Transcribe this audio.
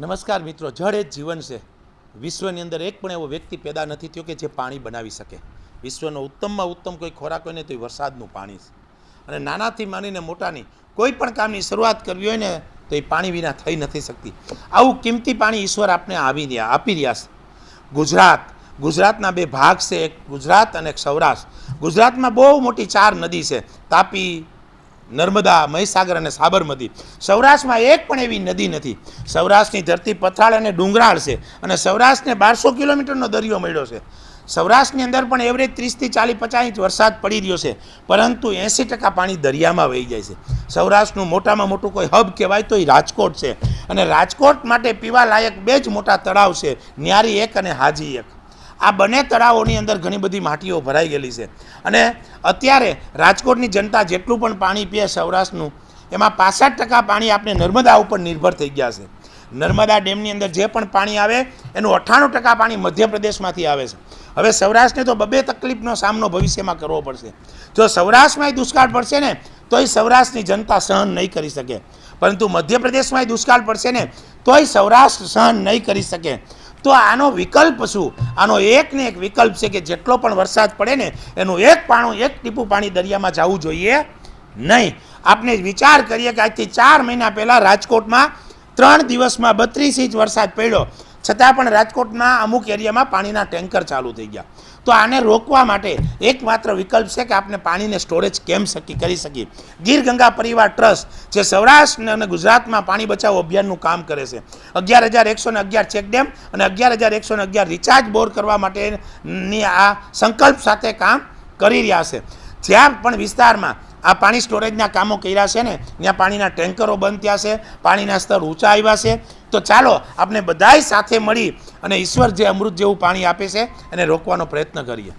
નમસ્કાર મિત્રો, જળ એ જ જીવન છે. વિશ્વની અંદર એક પણ એવો વ્યક્તિ પેદા નથી થયો કે જે પાણી બનાવી શકે. વિશ્વનો ઉત્તમમાં ઉત્તમ કોઈ ખોરાક હોય ને તો એ વરસાદનું પાણી છે. અને નાનાથી માંડીને મોટાની કોઈ પણ કામની શરૂઆત કરવી હોય ને તો એ પાણી વિના થઈ નથી શકતી. આવું કિંમતી પાણી ઈશ્વર આપને આવી રહ્યા, આપી રહ્યા છે. ગુજરાત, ગુજરાતના બે ભાગ છે. એક ગુજરાત અને એક સૌરાષ્ટ્ર. ગુજરાતમાં બહુ મોટી ચાર નદી છે. તાપી નર્મદા, મહીસાગર અને સાબરમતી. સૌરાષ્ટ્રમાં એક પણ એવી નદી નથી. સૌરાષ્ટ્રની ધરતી પથરાળ અને ડુંગરાળ છે અને સૌરાષ્ટ્રને બારસો કિલોમીટરનો દરિયો મળ્યો છે. સૌરાષ્ટ્રની અંદર પણ એવરેજ ત્રીસથી ચાલીસ પચાસ ઇંચ વરસાદ પડી રહ્યો છે, પરંતુ એંસી ટકા પાણી દરિયામાં વહી જાય છે. સૌરાષ્ટ્રનું મોટામાં મોટું કોઈ હબ કહેવાય તો એ રાજકોટ છે અને રાજકોટ માટે પીવાલાયક બે જ મોટા તળાવ છે, ન્યારી એક અને હાજી એક. આ બંને તળાવોની અંદર ઘણી બધી માટીઓ ભરાઈ ગયેલી છે. અને અત્યારે રાજકોટની જનતા જેટલું પણ પાણી પીએ સૌરાષ્ટ્રનું, એમાં પાસઠ ટકા પાણી આપણે નર્મદા ઉપર નિર્ભર થઈ ગયા છે. નર્મદા ડેમની અંદર જે પણ પાણી આવે, એનું અઠ્ઠાણું ટકા પાણી મધ્યપ્રદેશમાંથી આવે છે. હવે સૌરાષ્ટ્રને તો બબે તકલીફનો સામનો ભવિષ્યમાં કરવો પડશે. જો સૌરાષ્ટ્રમાં દુષ્કાળ પડશે ને, તોય સૌરાષ્ટ્રની જનતા સહન નહીં કરી શકે. પરંતુ મધ્યપ્રદેશમાં દુષ્કાળ પડશે ને, તોય સૌરાષ્ટ્ર સહન નહીં કરી શકે. તો આનો વિકલ્પ શું? આનો એક ને એક વિકલ્પ છે કે જેટલો પણ વરસાદ પડે ને, એનું એક પાણું, એક ટીપું પાણી દરિયામાં જવું જોઈએ નહીં. આપણે વિચાર કરીએ કે આજથી ચાર મહિના પહેલાં રાજકોટમાં ત્રણ દિવસમાં બત્રીસ ઇંચ વરસાદ પડ્યો. છતાં પણ રાજકોટના અમુક એરિયામાં પાણીના ટેન્કર ચાલુ થઈ ગયા. તો આને રોકવા માટે એકમાત્ર વિકલ્પ છે કે આપણે પાણીને સ્ટોરેજ કેમ શકી, કરી શકીએ. ગીર ગંગા પરિવાર ટ્રસ્ટ જે સૌરાષ્ટ્ર અને ગુજરાતમાં પાણી બચાવો અભિયાનનું કામ કરે છે. અગિયાર હજાર એકસો ને અગિયાર ચેકડેમ અને અગિયાર હજાર એકસો ને અગિયાર રિચાર્જ બોર કરવા માટેની આ સંકલ્પ સાથે કામ કરી રહ્યા છે. જ્યાં પણ વિસ્તારમાં આ પાણી સ્ટોરેજના કામો કર્યા છે ને, ત્યાં પાણીના ટેન્કરો બંધ થયા છે, પાણીના સ્તર ઊંચા આવ્યા છે. તો ચાલો આપણે બધાય સાથે મળી અને ઈશ્વર જે અમૃત જેવું પાણી આપે છે એને રોકવાનો પ્રયત્ન કરીએ.